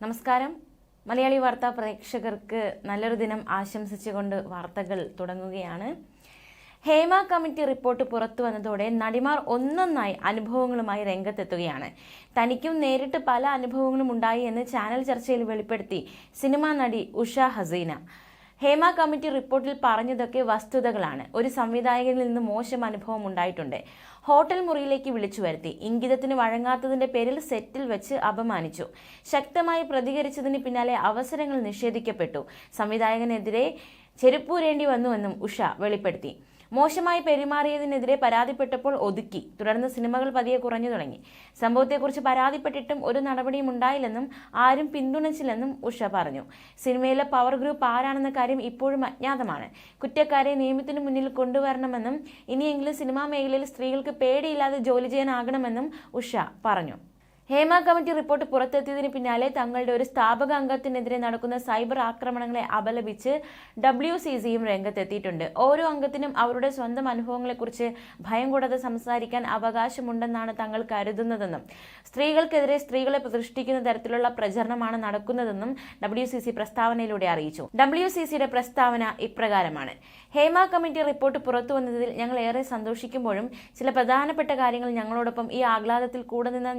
നമസ്കാരം. മലയാളി വാർത്താ പ്രേക്ഷകർക്ക് നല്ലൊരു ദിനം ആശംസിച്ചുകൊണ്ട് വാർത്തകൾ തുടങ്ങുകയാണ്. ഹേമ കമ്മിറ്റി റിപ്പോർട്ട് പുറത്തു വന്നതോടെ നടിമാർ ഒന്നൊന്നായി അനുഭവങ്ങളുമായി രംഗത്തെത്തുകയാണ്. തനിക്കും നേരിട്ട് പല അനുഭവങ്ങളും ഉണ്ടായി എന്ന് ചാനൽ ചർച്ചയിൽ വെളിപ്പെടുത്തി സിനിമാ നടി ഉഷ ഹസീന. ഹേമ കമ്മിറ്റി റിപ്പോർട്ടിൽ പറഞ്ഞതൊക്കെ വസ്തുതകളാണ്. ഒരു സംവിധായകനിൽ നിന്ന് മോശം അനുഭവം ഉണ്ടായിട്ടുണ്ട്. ഹോട്ടൽ മുറിയിലേക്ക് വിളിച്ചു വരുത്തി. ഇംഗിതത്തിന് വഴങ്ങാത്തതിന്റെ പേരിൽ സെറ്റിൽ വെച്ച് അപമാനിച്ചു. ശക്തമായി പ്രതികരിച്ചതിന് പിന്നാലെ അവസരങ്ങൾ നിഷേധിക്കപ്പെട്ടു. സംവിധായകനെതിരെ ചെരുപ്പൂരേണ്ടി വന്നുവെന്നും ഉഷ വെളിപ്പെടുത്തി. മോശമായി പെരുമാറിയതിനെതിരെ പരാതിപ്പെട്ടപ്പോൾ ഒതുക്കി. തുടർന്ന് സിനിമകൾ പതിയെ കുറഞ്ഞു തുടങ്ങി. സംഭവത്തെക്കുറിച്ച് പരാതിപ്പെട്ടിട്ടും ഒരു നടപടിയും ഉണ്ടായില്ലെന്നും ആരും പിന്തുണച്ചില്ലെന്നും ഉഷ പറഞ്ഞു. സിനിമയിലെ പവർ ഗ്രൂപ്പ് ആരാണെന്ന കാര്യം ഇപ്പോഴും അജ്ഞാതമാണ്. കുറ്റക്കാരെ നിയമത്തിന് മുന്നിൽ കൊണ്ടുവരണമെന്നും ഇനിയെങ്കിലും സിനിമാ മേഖലയിൽ സ്ത്രീകൾക്ക് പേടിയില്ലാതെ ജോലി ചെയ്യാനാകണമെന്നും ഉഷ പറഞ്ഞു. ഹേമ കമ്മിറ്റി റിപ്പോർട്ട് പുറത്തെത്തിയതിന് പിന്നാലെ തങ്ങളുടെ ഒരു സ്ഥാപക അംഗത്തിനെതിരെ നടക്കുന്ന സൈബർ ആക്രമണങ്ങളെ അപലപിച്ച് ഡബ്ല്യു സി സിയും രംഗത്തെത്തിയിട്ടുണ്ട്. ഓരോ അംഗത്തിനും അവരുടെ സ്വന്തം അനുഭവങ്ങളെക്കുറിച്ച് ഭയം കൂടാതെ സംസാരിക്കാൻ അവകാശമുണ്ടെന്നാണ് തങ്ങൾ കരുതുന്നതെന്നും സ്ത്രീകൾക്കെതിരെ സ്ത്രീകളെ പ്രതിഷ്ഠിക്കുന്ന തരത്തിലുള്ള പ്രചരണമാണ് നടക്കുന്നതെന്നും ഡബ്ല്യു സി സി പ്രസ്താവനയിലൂടെ അറിയിച്ചു. ഡബ്ല്യു സി സിയുടെ പ്രസ്താവന ഇപ്രകാരമാണ്. ഹേമ കമ്മിറ്റി റിപ്പോർട്ട് പുറത്തു വന്നതിൽ ഞങ്ങൾ ഏറെ സന്തോഷിക്കുമ്പോഴും ചില പ്രധാനപ്പെട്ട കാര്യങ്ങൾ ഞങ്ങളോടൊപ്പം ഈ ആഹ്ലാദത്തിൽ കൂടെ നിന്ന്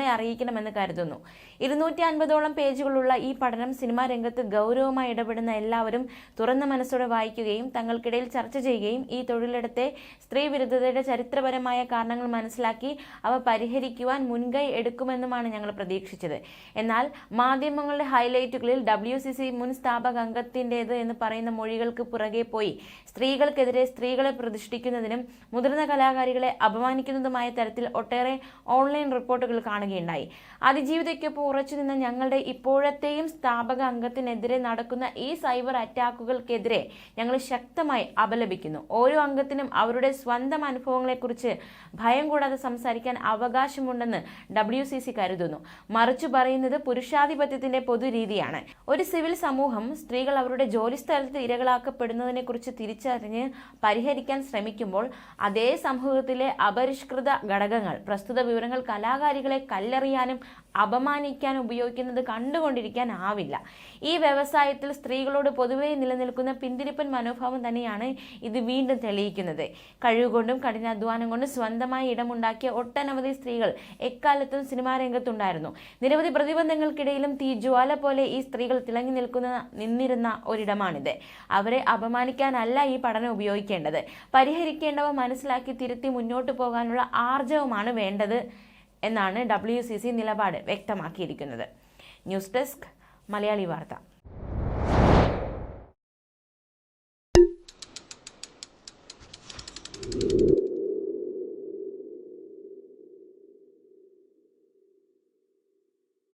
നിങ്ങളെ അറിയിക്കണമെന്ന് കരുതുന്നു. ഇരുന്നൂറ്റി അൻപതോളം പേജുകളുള്ള ഈ പഠനം സിനിമാ രംഗത്ത് ഗൗരവമായി ഇടപെടുന്ന എല്ലാവരും തുറന്ന മനസ്സോടെ വായിക്കുകയും തങ്ങൾക്കിടയിൽ ചർച്ച ചെയ്യുകയും ഈ തൊഴിലിടത്തെ സ്ത്രീ വിരുദ്ധതയുടെ ചരിത്രപരമായ കാരണങ്ങൾ മനസ്സിലാക്കി അവ പരിഹരിക്കുവാൻ മുൻകൈ എടുക്കുമെന്നുമാണ് ഞങ്ങൾ പ്രതീക്ഷിച്ചത്. എന്നാൽ മാധ്യമങ്ങളുടെ ഹൈലൈറ്റുകളിൽ ഡബ്ല്യു സി സി മുൻ സ്ഥാപക അംഗത്തിന്റേത് എന്ന് പറയുന്ന മൊഴികൾക്ക് പുറകെ പോയി സ്ത്രീകൾക്കെതിരെ സ്ത്രീകളെ പ്രതിഷ്ഠിക്കുന്നതിനും മുതിർന്ന കലാകാരികളെ അപമാനിക്കുന്നതുമായ തരത്തിൽ ഒട്ടേറെ ഓൺലൈൻ റിപ്പോർട്ടുകൾ കാണുകയുണ്ടായി അതിജീവിതയ്ക്കൊപ്പം ഉറച്ചു നിന്ന ഞങ്ങളുടെ ഇപ്പോഴത്തെയും സ്ഥാപക അംഗത്തിനെതിരെ നടക്കുന്ന ഈ സൈബർ അറ്റാക്കുകൾക്കെതിരെ ഞങ്ങൾ ശക്തമായി അപലപിക്കുന്നു. ഓരോ അംഗത്തിനും അവരുടെ സ്വന്തം അനുഭവങ്ങളെക്കുറിച്ച് ഭയം കൂടാതെ സംസാരിക്കാൻ അവകാശമുണ്ടെന്ന് ഡബ്ല്യു സി സി കരുതുന്നു. മറിച്ചു പറയുന്നത് പുരുഷാധിപത്യത്തിന്റെ പൊതുരീതിയാണ്. ഒരു സിവിൽ സമൂഹം സ്ത്രീകൾ അവരുടെ ജോലി ജോലിസ്ഥലത്ത് ഇരകളാക്കപ്പെടുന്നതിനെക്കുറിച്ച് തിരിച്ചറിഞ്ഞ് പരിഹരിക്കാൻ ശ്രമിക്കുമ്പോൾ അതേ സമൂഹത്തിലെ അപരിഷ്കൃത ഘടകങ്ങൾ പ്രസ്തുത വിവരങ്ങൾ കലാകാരികളെ കല്ലെറിയാനും അപമാനിക്കാനും ഉപയോഗിക്കുന്നത് കണ്ടുകൊണ്ടിരിക്കാനാവില്ല ഈ വ്യവസായത്തിൽ സ്ത്രീകളോട് പൊതുവെ നിലനിൽക്കുന്ന പിന്തിരിപ്പൻ മനോഭാവം തന്നെയാണ് ഇത് വീണ്ടും തെളിയിക്കുന്നത്. കഴിവുകൊണ്ടും കഠിനാധ്വാനം കൊണ്ടും സ്വന്തമായി ഇടമുണ്ടാക്കിയ ഒട്ടനവധി സ്ത്രീകൾ എക്കാലത്തും സിനിമാ രംഗത്തുണ്ടായിരുന്നു. നിരവധി പ്രതിബന്ധങ്ങൾക്കിടയിലും തീജ്വാല പോലെ ഈ സ്ത്രീകൾ തിളങ്ങി നിൽക്കുന്ന നിന്നിരുന്ന ഒരിടമാണിത്. അവരെ അപമാനിക്കാനല്ല ഈ പഠനം ഉപയോഗിക്കേണ്ടത്. പരിഹരിക്കേണ്ടവ മനസ്സിലാക്കി തിരുത്തി മുന്നോട്ട് പോകാനുള്ള ആർജവമാണ് വേണ്ടത് എന്നാണ് ഡബ്ല്യു നിലപാട് വ്യക്തമാക്കിയിരിക്കുന്നത്. ന്യൂസ് ഡെസ്ക് മലയാളി വാർത്ത.